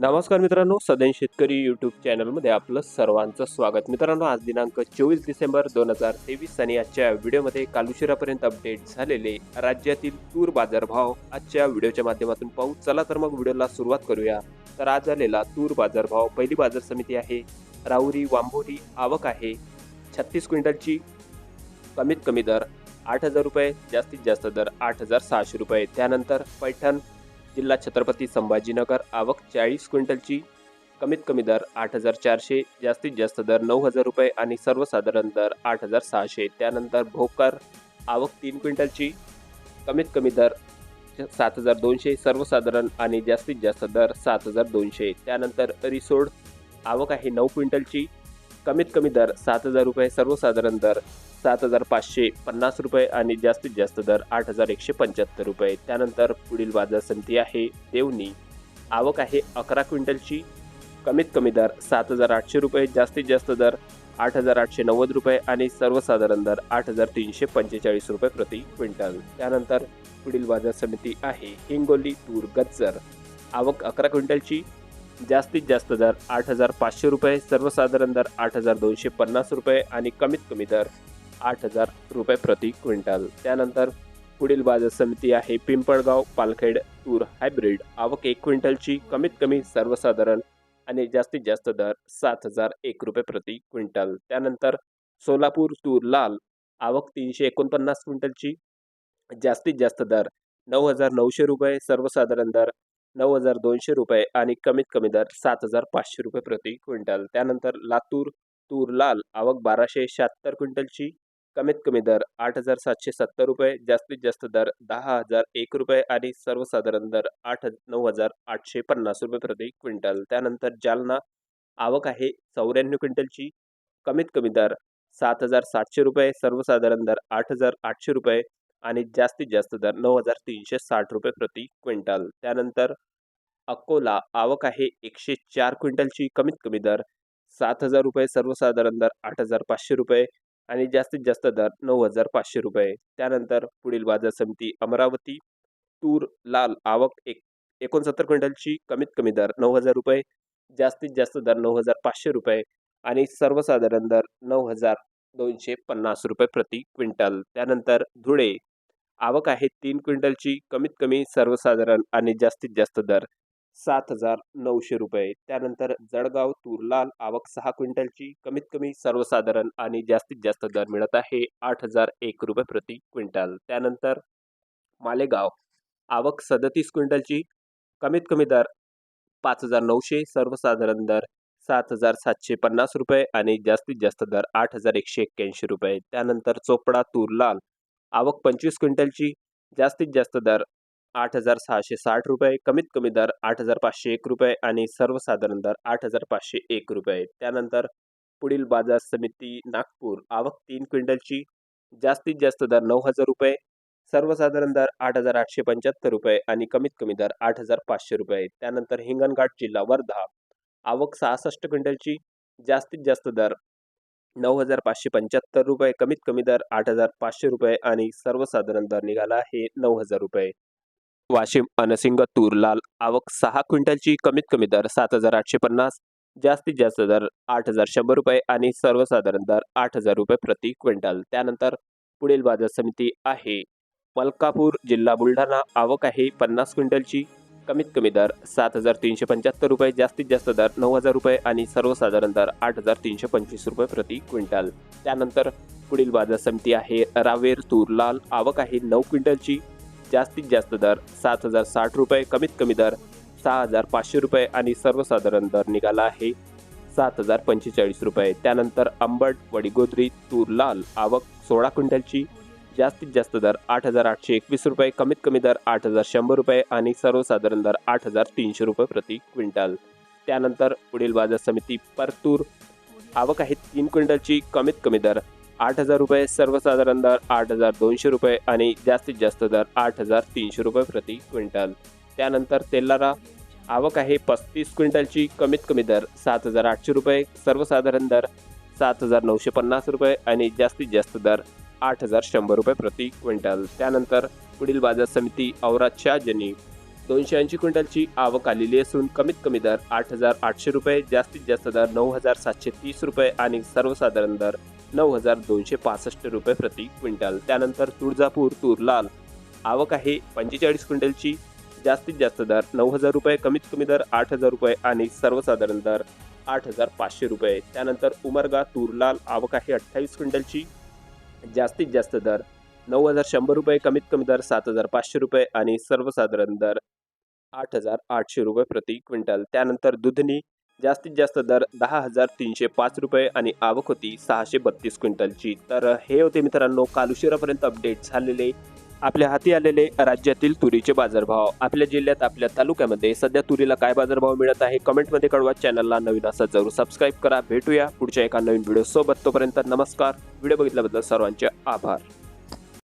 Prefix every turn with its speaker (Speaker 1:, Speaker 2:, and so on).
Speaker 1: नमस्कार मित्रांनो सदैन शेतकरी यूट्यूब चॅनलमध्ये आपलं सर्वांचं स्वागत. मित्रांनो आज दिनांक चोवीस डिसेंबर दोन हजार तेवीस आणि आजच्या व्हिडिओमध्ये काल उशिरापर्यंत अपडेट झालेले राज्यातील तूर बाजारभाव आजच्या व्हिडिओच्या माध्यमातून पाहू. चला तर मग व्हिडिओला सुरुवात करूया. तर आज झालेला तूर बाजारभाव पहिली बाजार समिती आहे राहुरी वांभोरी आवक आहे छत्तीस क्विंटलची कमीत कमी दर आठ हजार रुपये जास्तीत जास्त दर आठ हजार सहाशे रुपये. त्यानंतर पैठण जिल्हा छत्रपती संभाजीनगर आवक चाळीस क्विंटलची कमीत कमी दर आठ हजार चारशे जास्तीत जास्त दर नऊ हजार रुपये आणि सर्वसाधारण दर आठ हजार सहाशे. त्यानंतर भोकर आवक तीन क्विंटलची कमीत कमी दर सात हजार दोनशे सर्वसाधारण आणि जास्तीत जास्त दर सात हजार दोनशे. त्यानंतर रिसोड आवक आहे नऊ क्विंटलची कमीत कमी दर सात हजार रुपये सर्वसाधारण दर सात हजार पाचशे पन्नास रुपये आणि जास्तीत जास्त दर आठ हजार एकशे पंच्याहत्तर रुपये. त्यानंतर पुढील बाजार समिती आहे देवणी. आवक आहे अकरा क्विंटलची. कमीत कमी दर सात हजार आठशे रुपये जास्तीत जास्त दर आठ हजार आठशे नव्वद रुपये आणि सर्वसाधारण दर आठ हजार तीनशे पंचेचाळीस रुपये प्रति क्विंटल. त्यानंतर पुढील बाजार समिती आहे हिंगोली तूर गज्जर. आवक अकरा क्विंटलची. जास्तीत जास्त दर आठ हजार पाचशे रुपये सर्वसाधारण दर आठ हजार दोनशे पन्नास रुपये आणि कमीत कमी दर आठ हजार रुपये प्रति क्विंटल. त्यानंतर पुढील बाजार समिती आहे पिंपळगाव पालखेड तूर हायब्रिड. आवक एक क्विंटलची कमीत कमी सर्वसाधारण आणि जास्तीत जास्त दर सात हजार एक रुपये प्रति क्विंटल. त्यानंतर सोलापूर तूर लाल. आवक तीनशे एकोणपन्नास क्विंटलची जास्तीत जास्त दर नऊ हजार नऊशे रुपये सर्वसाधारण दर नऊ हजार दोनशे रुपये आणि कमीत कमी दर सात हजार पाचशे रुपये प्रति क्विंटल. त्यानंतर लातूर तूर लाल. आवक बाराशे शहात्तर क्विंटलची कमीत कमी दर आठ हजार सातशे सत्तर रुपये जास्तीत जास्त दर दहा हजार एक रुपये आणि सर्वसाधारण दर आठ नऊ हजार आठशे पन्नास रुपये प्रति क्विंटल. त्यानंतर जालना आवक आहे चौऱ्याण्णव क्विंटलची. कमीत कमी दर सात हजार सातशे रुपये सर्वसाधारण दर आठ हजार आठशे रुपये आणि जास्तीत जास्त दर नऊ हजार तीनशे साठ रुपये प्रति क्विंटल. त्यानंतर अकोला आवक आहे एकशे चार क्विंटलची. कमीत कमी दर सात हजार रुपये सर्वसाधारण दर आठ हजार पाचशे रुपये आणि जास्तीत जास्त दर नऊ हजार पाचशे रुपये. त्यानंतर पुढील बाजार समिती अमरावती तूर लाल आवक एक एकोणसत्तर क्विंटलची कमीत कमी दर नऊ हजार रुपये जास्तीत जास्त दर नऊ हजार पाचशे रुपये आणि सर्वसाधारण दर नऊ हजार दोनशे पन्नास रुपये प्रति क्विंटल. त्यानंतर धुळे आवक आहे तीन क्विंटलची कमीत कमी सर्वसाधारण आणि जास्तीत जास्त दर सात हजार नऊशे रुपये. त्यानंतर जळगाव तूर लाल आवक सहा क्विंटलची कमीत कमी सर्वसाधारण आणि जास्तीत जास्त दर मिळत आहे आठ हजार एक रुपये प्रति क्विंटल. त्यानंतर मालेगाव आवक सदतीस क्विंटलची कमीत कमी दर पाच हजार नऊशे सर्वसाधारण दर सात हजार सातशे पन्नास रुपये आणि जास्तीत जास्त दर आठ हजार एकशे एक्क्याऐंशी रुपये. त्यानंतर चोपडा तूर लाल आवक पंचवीस क्विंटलची जास्तीत जास्त दर आठ हजार सहाशे साठ रुपये कमीत कमी दर आठ हजार पाचशे एक रुपये आणि सर्वसाधारण दर आठ हजार पाचशे एक रुपये त्यानंतर पुढील बाजार समिती नागपूर आवक तीन क्विंटलची जास्तीत जास्त दर नऊ हजार रुपये सर्वसाधारण दर आठ हजार आठशे पंच्याहत्तर रुपये आणि कमीत कमी दर आठ हजार पाचशे रुपये त्यानंतर हिंगणघाट जिल्हा वर्धा आवक सहासष्ट क्विंटलची जास्तीत जास्त दर नऊ हजार पाचशे पंच्याहत्तर रुपये कमीत कमी दर आठ हजार पाचशे रुपये आणि सर्वसाधारण दर निघाला हे नऊ हजार रुपये. वाशिम अनसिंग तूर लाल आवक सहा क्विंटलची कमीत कमी दर सात हजार आठशे पन्नास जास्तीत जास्त दर आठ हजार शंभर रुपये आणि सर्वसाधारण दर आठ हजार रुपये प्रति क्विंटल. त्यानंतर पुढील बाजार समिती आहे. मलकापूर जिल्हा बुलढाणा आवक आहे पन्नास क्विंटलची कमीत कमी दर सात हजार तीनशे पंच्याहत्तर रुपये जास्तीत जास्त दर नऊ हजार रुपये आणि सर्वसाधारण दर आठ हजार तीनशे पंचवीस रुपये प्रति क्विंटल. त्यानंतर पुढील बाजार समिती आहे रावेर तूर लाल आवक आहे नऊ क्विंटलची जास्तीत जास्त दर सात हजार साठ रुपये कमीत कमी दर सहा हजार पाचशे रुपये आणि सर्वसाधारण दर निघाला आहे सात हजार पंचेचाळीस रुपये. त्यानंतर अंबड वडीगोद्री तूर लाल आवक सोळा क्विंटलची जास्तीत जास्त दर आठ हजार आठशे एकवीस रुपये कमीत कमी दर आठ हजार शंभर रुपये आणि सर्वसाधारण दर आठ हजार तीनशे रुपये प्रति क्विंटल. त्यानंतर पुढील बाजार समिती परतूर आवक आहे तीन क्विंटलची कमीत कमी दर आठ हजार रुपये सर्वसाधारण दर आठ हजार दोनशे रुपये आणि जास्तीत जास्त दर आठ हजार तीनशे रुपये प्रति क्विंटल. त्यानंतर तेलारा आवक आहे पस्तीस क्विंटलची कमीत कमी दर सात हजार आठशे रुपये सर्वसाधारण दर सात हजार नऊशे पन्नास रुपये आणि जास्तीत जास्त दर आठ हजार शंभर रुपये प्रति क्विंटल. त्यानंतर पुढील बाजार समिती औराच्या जनी. दोनशे ऐंशी क्विंटलची आवक आलेली असून कमीत कमी दर आठ हजार आठशे रुपये जास्तीत जास्त दर नऊ हजार सातशे तीस रुपये आणि सर्वसाधारण दर नऊ हजार दोनशे पासष्ट रुपये प्रति क्विंटल. त्यानंतर तुळजापूर तूर लाल आवक आहे पंचेचाळीस क्विंटलची. जास्तीत जास्त दर नऊ हजार रुपये कमीत कमी दर आठ हजार रुपये आणि सर्वसाधारण दर आठ हजार पाचशे रुपये. त्यानंतर उमरगा तूर लाल आवक आहे अठ्ठावीस क्विंटलची. जास्तीत जास्त दर नऊ हजार शंभर रुपये कमीत कमी दर सात हजार पाचशे रुपये आणि सर्वसाधारण दर आठ हजार आठशे रुपये प्रति क्विंटल. त्यानंतर दुधनी जास्तीत जास्त दर दहा हजार तीनशे पाच रुपये आणि आवक होती सहाशे बत्तीस क्विंटलची. तर हे होते मित्रांनो काल उशिरापर्यंत अपडेट झालेले आपल्या हाती आलेले राज्यातील तुरीचे बाजारभाव. आपल्या जिल्ह्यात आपल्या तालुक्यामध्ये सध्या तुरीला काय बाजारभाव मिळत आहे कमेंटमध्ये कळवा. चॅनलला नवीन असं जरूर सबस्क्राईब करा. भेटूया पुढच्या एका नवीन व्हिडिओसोबत तोपर्यंत नमस्कार. व्हिडिओ बघितल्याबद्दल सर्वांचे आभार.